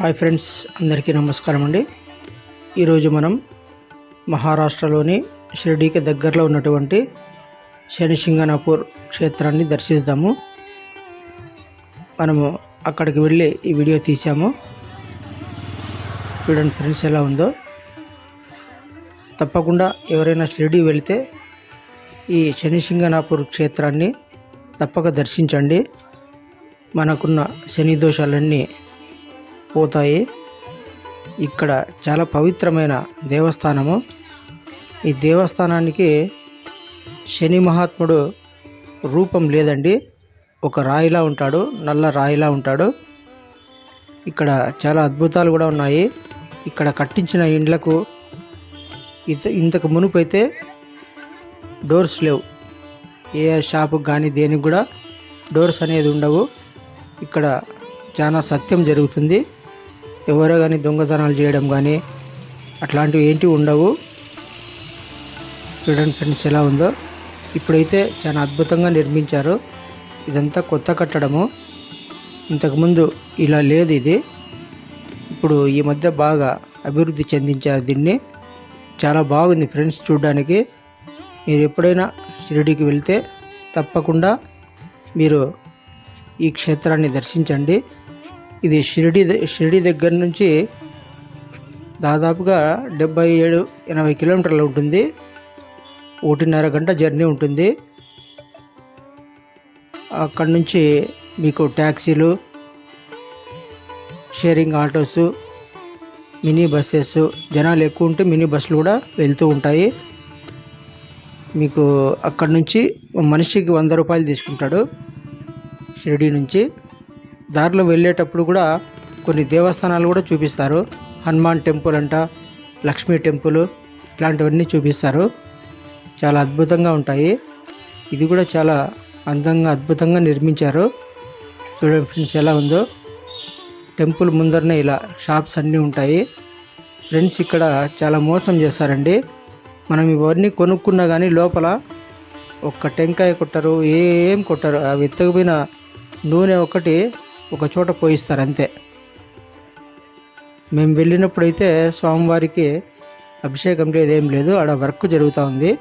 Hi friends అందరికీ నమస్కారం అండి. ఈరోజు మనం మహారాష్ట్రలోని షిరిడీకి దగ్గరలో ఉన్నటువంటి శనిసింగనాపూర్ క్షేత్రాన్ని దర్శిద్దాము మనము అక్కడికి వెళ్ళి ఈ వీడియో తీసాము చూడండి ఫ్రెండ్స్ ఎలా ఉందో. తప్పకుండా ఎవరైనా షిరిడీ వెళితే ఈ శనిసింగనాపూర్ క్షేత్రాన్ని తప్పక దర్శించండి. మనకున్న శని దోషాలన్నీ పోతాయి. ఇక్కడ చాలా పవిత్రమైన దేవస్థానము. ఈ దేవస్థానానికి శని మహాత్ముడు రూపం లేదండి. ఒక రాయిలా ఉంటాడు నల్ల రాయిలా ఉంటాడు. ఇక్కడ చాలా అద్భుతాలు కూడా ఉన్నాయి. ఇక్కడ కట్టించిన ఇండ్లకు ఇంత ఇంతకు మునుపు అయితే డోర్స్ లేవు. ఏ షాపుకి కానీ దేనికి కూడా డోర్స్ అనేది ఉండవు. ఇక్కడ చాలా సత్యం జరుగుతుంది. ఎవరో కానీ దొంగతనాలు చేయడం కానీ అట్లాంటివి ఏంటి ఉండవు. చూడండి ఫ్రెండ్స్ ఎలా ఉందో. ఇప్పుడైతే చాలా అద్భుతంగా నిర్మించారు. ఇదంతా కొత్త కట్టడము. ఇంతకుముందు ఇలా లేదు ఇది. ఇప్పుడు ఈ మధ్య బాగా అభివృద్ధి చెందించారు దీన్ని. చాలా బాగుంది ఫ్రెండ్స్ చూడడానికి. మీరు ఎప్పుడైనా షిరిడీకి వెళ్తే తప్పకుండా మీరు ఈ క్షేత్రాన్ని దర్శించండి. ఇది షిరిడి షిరిడి దగ్గర నుంచి దాదాపుగా డెబ్బై ఏడు ఎనభై కిలోమీటర్లు ఉంటుంది. ఒకటిన్నర గంట జర్నీ ఉంటుంది. అక్కడి నుంచి మీకు ట్యాక్సీలు షేరింగ్ ఆటోస్ మినీ బస్సెస్ జనాలు ఎక్కువ ఉంటే మినీ బస్సులు కూడా వెళ్తూ ఉంటాయి. మీకు అక్కడి నుంచి మనిషికి వంద రూపాయలు తీసుకుంటాడు. షిరిడి నుంచి దారిలో వెళ్ళేటప్పుడు కూడా కొన్ని దేవస్థానాలు కూడా చూపిస్తారు. హనుమాన్ టెంపుల్ అంట లక్ష్మీ టెంపుల్ ఇలాంటివన్నీ చూపిస్తారు. చాలా అద్భుతంగా ఉంటాయి. ఇది కూడా చాలా అందంగా అద్భుతంగా నిర్మించారు. చూడండి ఫ్రెండ్స్ ఎలా ఉందో. టెంపుల్ ముందరనే ఇలా షాప్స్ అన్నీ ఉంటాయి. ఫ్రెండ్స్ ఇక్కడ చాలా మోసం చేస్తారండి. మనం ఇవన్నీ కొనుక్కున్నా కానీ లోపల ఒక్క టెంకాయ కొట్టరు ఏం కొట్టరు. అవి ఎత్తకపోయిన నూనె ఒకటి ఒక చోట పోయిస్తారు అంతే. మేము వెళ్ళినప్పుడైతే స్వామివారికి అభిషేకం లేదు ఏం లేదు. ఆడ వర్క్ జరుగుతూ ఉంది.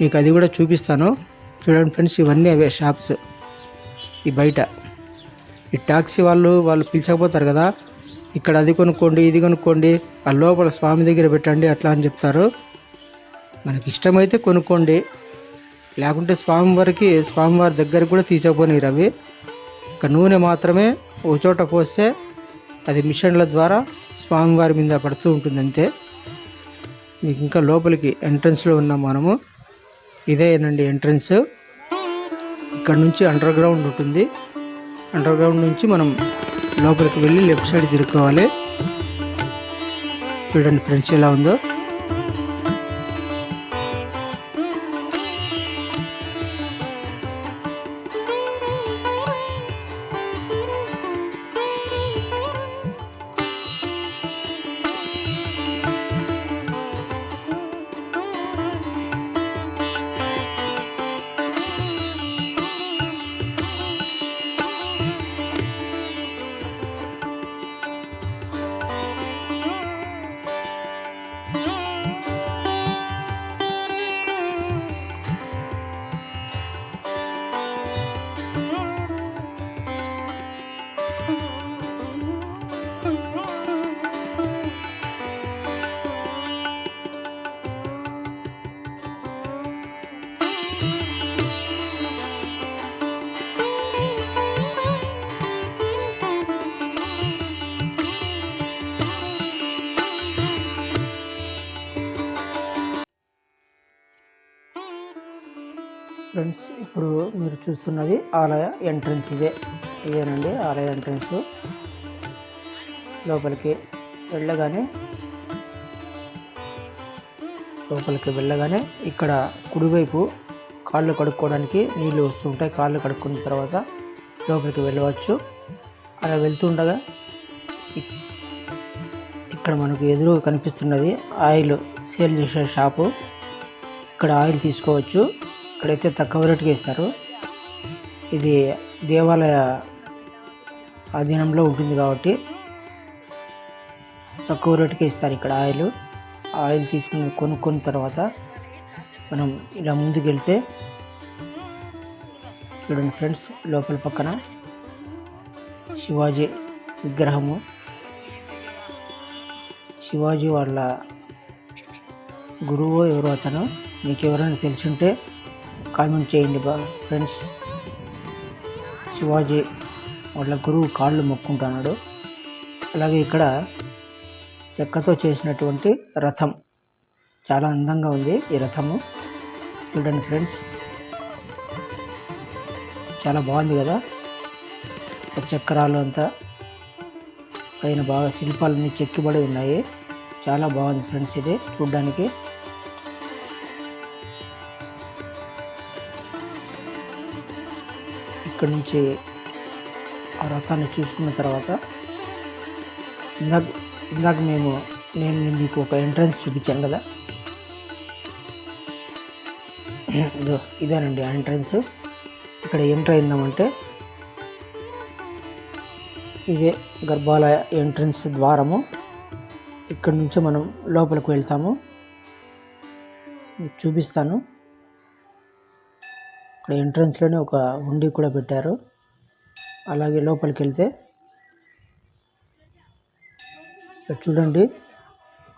మీకు అది కూడా చూపిస్తాను. చూడండి ఫ్రెండ్స్ ఇవన్నీ అవే షాప్స్. ఈ బయట. ఈ ట్యాక్సీ వాళ్ళు వాళ్ళు పిలిచకపోతారు కదా. ఇక్కడ అది కొనుక్కోండి ఇది కొనుక్కోండి. ఆ లోపల స్వామి దగ్గర పెట్టండి అట్లా అని చెప్తారు. మనకి ఇష్టమైతే కొనుక్కోండి. లేకుంటే స్వామివారికి స్వామివారి దగ్గర కూడా తీసుకోపోనిరు అవి. ఒక నూనె మాత్రమే ఒక చోట పోస్తే అది మిషన్ల ద్వారా స్వామివారి మీద పడుతూ ఉంటుంది అంతే మీకు ఇంకా లోపలికి ఎంట్రన్స్లో ఉన్నాం మనము. ఇదేనండి ఎంట్రన్స్. ఇక్కడ నుంచి అండర్ గ్రౌండ్ ఉంటుంది. అండర్ గ్రౌండ్ నుంచి మనం లోపలికి వెళ్ళి లెఫ్ట్ సైడ్ తిరుక్కోవాలి. చూడండి ఫ్రెండ్స్ ఎలా ఉందో. ఫ్రెండ్స్ ఇప్పుడు మీరు చూస్తున్నది ఆలయ ఎంట్రన్స్ ఇదే. ఇదేనండి ఆలయ ఎంట్రన్స్ లోపలికి వెళ్ళగానే లోపలికి వెళ్ళగానే ఇక్కడ కుడివైపు కాళ్ళు కడుక్కోవడానికి నీళ్ళు వస్తుంటాయి కాళ్ళు కడుక్కున్న తర్వాత లోపలికి వెళ్ళవచ్చు. అలా వెళ్తుండగా ఇక్కడ మనకు ఎదురు కనిపిస్తున్నది ఆయిల్ సేల్ చేసే షాపు. ఇక్కడ ఆయిల్ తీసుకోవచ్చు. ఇక్కడైతే తక్కువ రేటుకి ఇస్తారు ఇది దేవాలయ ఆధీనంలో ఉంటుంది కాబట్టి తక్కువ రేటుకే ఇస్తారు ఇక్కడ ఆయిల్. ఆయిల్ తీసుకుని కొనుక్కున్న తర్వాత మనం ఇలా ముందుకు వెళ్తే చూడండి ఫ్రెండ్స్ లోపల పక్కన శివాజీ విగ్రహము. శివాజీ వాళ్ళ గురువు ఎవరో అతను మీకు ఎవరైనా తెలిసి ఉంటే కామెంట్ చేయండి బా ఫ్రెండ్స్. శివాజీ వాళ్ళ గురువు కాళ్ళు మొక్కుంటున్నాడు. అలాగే ఇక్కడ చెక్కతో చేసినటువంటి రథం. చాలా అందంగా ఉంది ఈ రథము. చూడండి ఫ్రెండ్స్. చాలా బాగుంది కదా. చక్రాలు అంతా. పైన బాగా శిల్పాలన్నీ చెక్కిబడి ఉన్నాయి. చాలా బాగుంది ఫ్రెండ్స్ ఇది చూడ్డానికి. ఇక్కడ నుంచి ఆ రథాన్ని చూసుకున్న తర్వాత ఇందాక ఇందాక మేము నేను మీకు ఒక ఎంట్రన్స్ చూపించాను కదా. ఇదో ఇదేనండి ఎంట్రన్స్ ఇక్కడ ఎంటర్ అయిందామంటే ఇదే గర్భాలయ ఎంట్రన్స్ ద్వారము. ఇక్కడ నుంచి మనం లోపలికి వెళ్తాము. మీకు చూపిస్తాను. ఇక్కడ ఎంట్రన్స్లోనే ఒక ఉండి కూడా పెట్టారు. అలాగే లోపలికి వెళ్తే ఇక్కడ చూడండి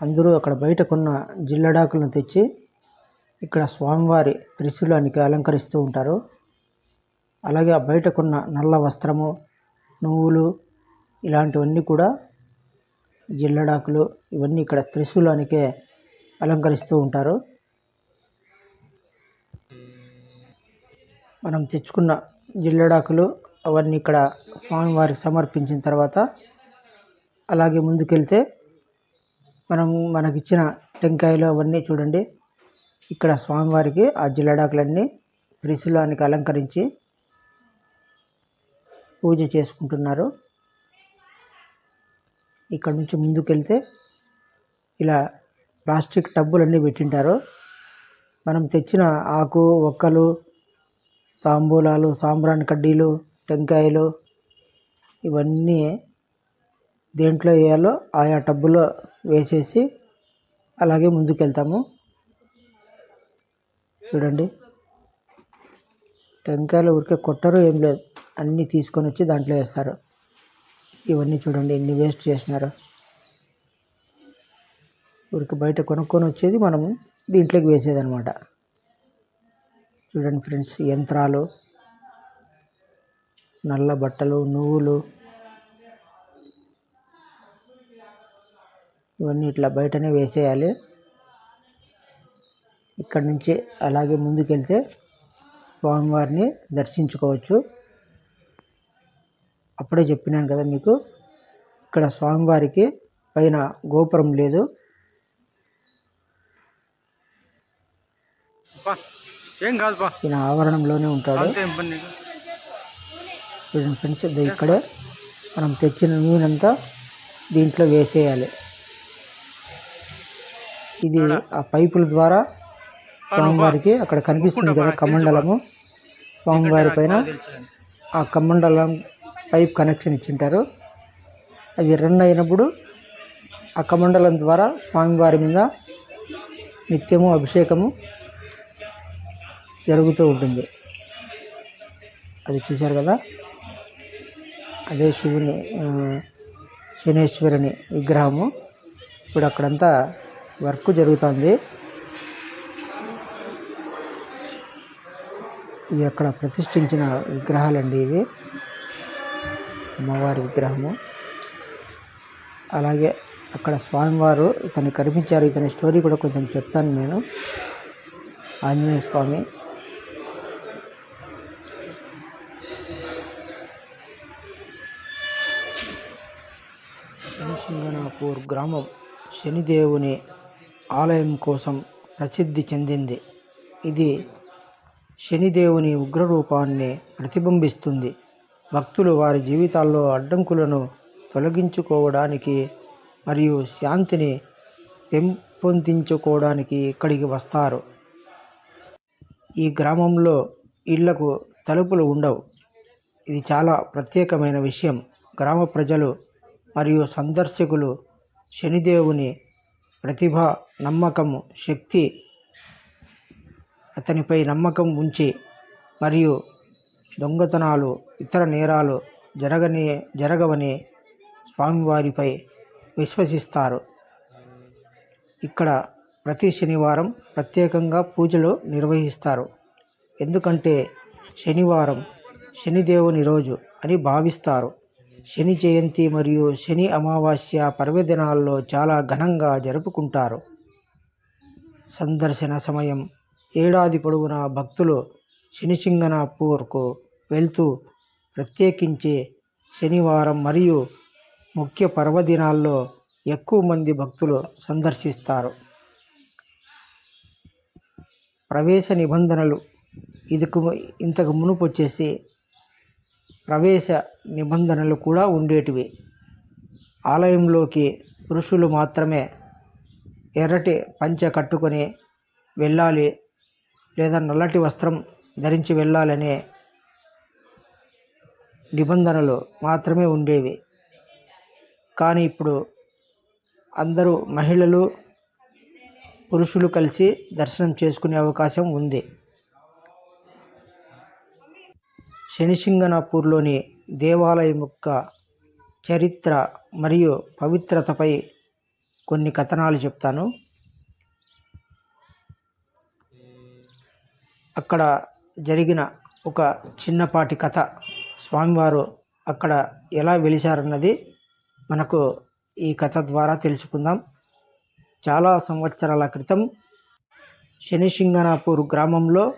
అందరూ అక్కడ బయట కొన్న జిల్లడాకులను తెచ్చి ఇక్కడ స్వామివారి త్రిశూలానికి అలంకరిస్తూ ఉంటారు. అలాగే ఆ బయట కొన్న నల్ల వస్త్రము నువ్వులు ఇలాంటివన్నీ కూడా జిల్లడాకులు ఇవన్నీ ఇక్కడ త్రిశూలానికే అలంకరిస్తూ ఉంటారు. మనం తెచ్చుకున్న జిల్లడాకులు అవన్నీ ఇక్కడ స్వామివారికి సమర్పించిన తర్వాత అలాగే ముందుకెళ్తే మనం మనకిచ్చిన టెంకాయలు అవన్నీ చూడండి. ఇక్కడ స్వామివారికి ఆ జిల్లడాకులన్నీ త్రిశూలానికి అలంకరించి పూజ చేసుకుంటున్నారు. ఇక్కడ నుంచి ముందుకెళ్తే ఇలా ప్లాస్టిక్ టబ్బులన్నీ పెట్టింటారు. మనం తెచ్చిన ఆకు ఒక్కలు తాంబూలాలు సాంబ్రాణి కడ్డీలు టెంకాయలు ఇవన్నీ దేంట్లో వేయాలో ఆయా టబ్బులో వేసేసి అలాగే ముందుకెళ్తాము. చూడండి. టెంకాయలు ఊరికే కొట్టరు ఏం లేదు. అన్నీ తీసుకొని వచ్చి దాంట్లో వేస్తారు. ఇవన్నీ చూడండి ఎన్ని వేస్ట్ చేసినారు. ఊరికి బయట కొనుక్కొని వచ్చేది మనం దీంట్లోకి వేసేదన్నమాట. చూడండి ఫ్రెండ్స్ యంత్రాలు నల్ల బట్టలు నువ్వులు ఇవన్నీ ఇట్లా బయటనే వేసేయాలి. ఇక్కడ నుంచి అలాగే ముందుకెళ్తే స్వామివారిని దర్శించుకోవచ్చు. అప్పుడే చెప్పినాను కదా మీకు ఇక్కడ స్వామివారికి పైన గోపురం లేదు. ఏం కాదు బా ఈయన ఆవరణంలోనే ఉంటాడు. అంతే చూడండి ఫ్రెండ్స్ ఇదో ఇక్కడే మనం తెచ్చిన నూనెంతా దీంట్లో వేసేయాలి. ఇది ఆ పైపుల ద్వారా స్వామివారికి అక్కడ కనిపిస్తుంది కదా కమండలము స్వామివారి పైన. ఆ కమండలం పైప్ కనెక్షన్ ఇచ్చింటారు. అది రన్ అయినప్పుడు ఆ కమండలం ద్వారా స్వామివారి మీద నిత్యము అభిషేకము జరుగుతూ ఉంటుంది. అది చూశారు కదా? అదే శివుని శనేశ్వరుని విగ్రహము. ఇప్పుడు అక్కడంతా వర్క్ జరుగుతుంది. ఇవి అక్కడ ప్రతిష్ఠించిన విగ్రహాలండి ఇవి. అమ్మవారి విగ్రహము. అలాగే అక్కడ స్వామివారు ఇతను కనిపించారు. ఇతని స్టోరీ కూడా కొంచెం చెప్తాను నేను. ఆంజనేయ స్వామి గ్రామం శనిదేవుని ఆలయం కోసం ప్రసిద్ధి చెందింది. ఇది శనిదేవుని ఉగ్రరూపాన్ని ప్రతిబింబిస్తుంది. భక్తులు వారి జీవితాల్లో అడ్డంకులను తొలగించుకోవడానికి మరియు శాంతిని పెంపొందించుకోవడానికి ఇక్కడికి వస్తారు. ఈ గ్రామంలో ఇళ్ళకు తలుపులు ఉండవు. ఇది చాలా ప్రత్యేకమైన విషయం. గ్రామ ప్రజలు మరియు సందర్శకులు శనిదేవుని ప్రతిభ నమ్మకము శక్తి అతనిపై నమ్మకం ఉంచి మరియు దొంగతనాలు ఇతర నేరాలు జరగని జరగవని స్వామివారిపై విశ్వసిస్తారు. ఇక్కడ ప్రతి శనివారం ప్రత్యేకంగా పూజలు నిర్వహిస్తారు. ఎందుకంటే శనివారం శనిదేవుని రోజు అని భావిస్తారు. శని జయంతి మరియు శని అమావాస్య పర్వదినాల్లో చాలా ఘనంగా జరుపుకుంటారు. సందర్శన సమయం ఏడాది పొడవునా భక్తులు శనిసింగనాపూర్కు వెళ్తూ ప్రత్యేకించి శనివారం మరియు ముఖ్య పర్వదినాల్లో ఎక్కువ మంది భక్తులు సందర్శిస్తారు. ప్రవేశ నిబంధనలు ఇదికు ఇంతకు మునుపు వచ్చేసి ప్రవేశ నిబంధనలు కూడా ఉండేటివి. ఆలయంలోకి పురుషులు మాత్రమే ఎర్రటి పంచ కట్టుకొని వెళ్ళాలి లేదా నల్లటి వస్త్రం ధరించి వెళ్ళాలనే నిబంధనలు మాత్రమే ఉండేవి. కానీ ఇప్పుడు అందరూ మహిళలు పురుషులు కలిసి దర్శనం చేసుకునే అవకాశం ఉంది. శనిసింగనాపూర్లోని దేవాలయం యొక్క చరిత్ర మరియు పవిత్రతపై కొన్ని కథనాలు చెప్తాను. అక్కడ జరిగిన ఒక చిన్నపాటి కథ. స్వామివారు అక్కడ ఎలా వెలిశారన్నది మనకు ఈ కథ ద్వారా తెలుసుకుందాం. చాలా సంవత్సరాల క్రితం శనిసింగనాపూర్ గ్రామంలో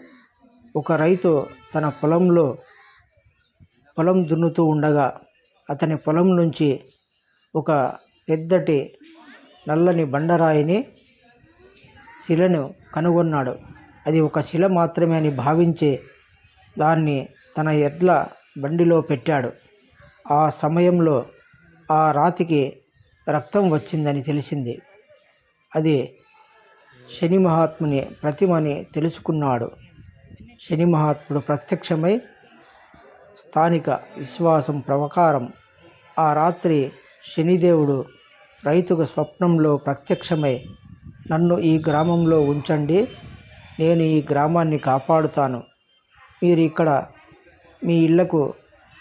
ఒక రైతు తన పొలంలో పొలం దున్నుతూ ఉండగా అతని పొలం నుంచి ఒక పెద్దటి నల్లని బండరాయిని శిలను కనుగొన్నాడు. అది ఒక శిల మాత్రమే అని భావించి దాన్ని తన ఎడ్ల బండిలో పెట్టాడు. ఆ సమయంలో ఆ రాతికి రక్తం వచ్చిందని తెలిసింది. అది శని మహాత్ముని ప్రతిమని తెలుసుకున్నాడు. శని మహాత్ముడు ప్రత్యక్షమై స్థానిక విశ్వాసం ప్రకారం ఆ రాత్రి శనిదేవుడు రైతుకు స్వప్నంలో ప్రత్యక్షమై నన్ను ఈ గ్రామంలో ఉంచండి నేను ఈ గ్రామాన్ని కాపాడుతాను. మీరు ఇక్కడ మీ ఇళ్ళకు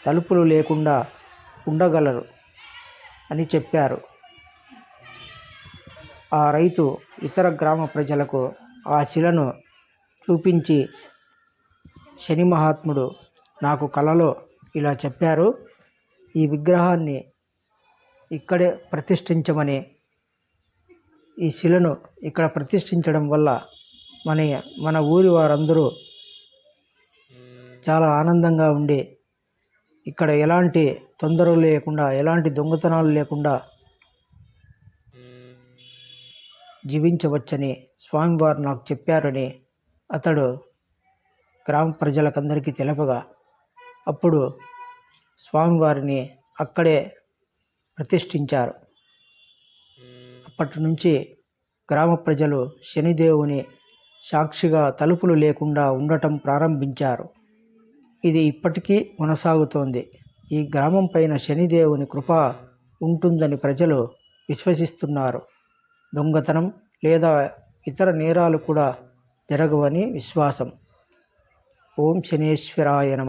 తలుపులు లేకుండా ఉండగలరు అని చెప్పారు. ఆ రైతు ఇతర గ్రామ ప్రజలకు ఆ శిలను చూపించి శని మహాత్ముడు నాకు కలలో ఇలా చెప్పారు. ఈ విగ్రహాన్ని ఇక్కడే ప్రతిష్ఠించమని ఈ శిలను ఇక్కడ ప్రతిష్ఠించడం వల్ల మన మన ఊరి వారందరూ చాలా ఆనందంగా ఉండి ఇక్కడ ఎలాంటి తొందరలు లేకుండా ఎలాంటి దొంగతనాలు లేకుండా జీవించవచ్చని స్వామివారు నాకు చెప్పారని అతడు గ్రామ ప్రజలకందరికీ తెలపగా అప్పుడు స్వామివారిని అక్కడే ప్రతిష్ఠించారు. అప్పటి నుంచి గ్రామ ప్రజలు శనిదేవుని సాక్షిగా తలుపులు లేకుండా ఉండటం ప్రారంభించారు. ఇది ఇప్పటికీ కొనసాగుతోంది. ఈ గ్రామం పైన శనిదేవుని కృప ఉంటుందని ప్రజలు విశ్వసిస్తున్నారు. దొంగతనం లేదా ఇతర నేరాలు కూడా జరగవని విశ్వాసం. ఓం శనేశ్వరాయ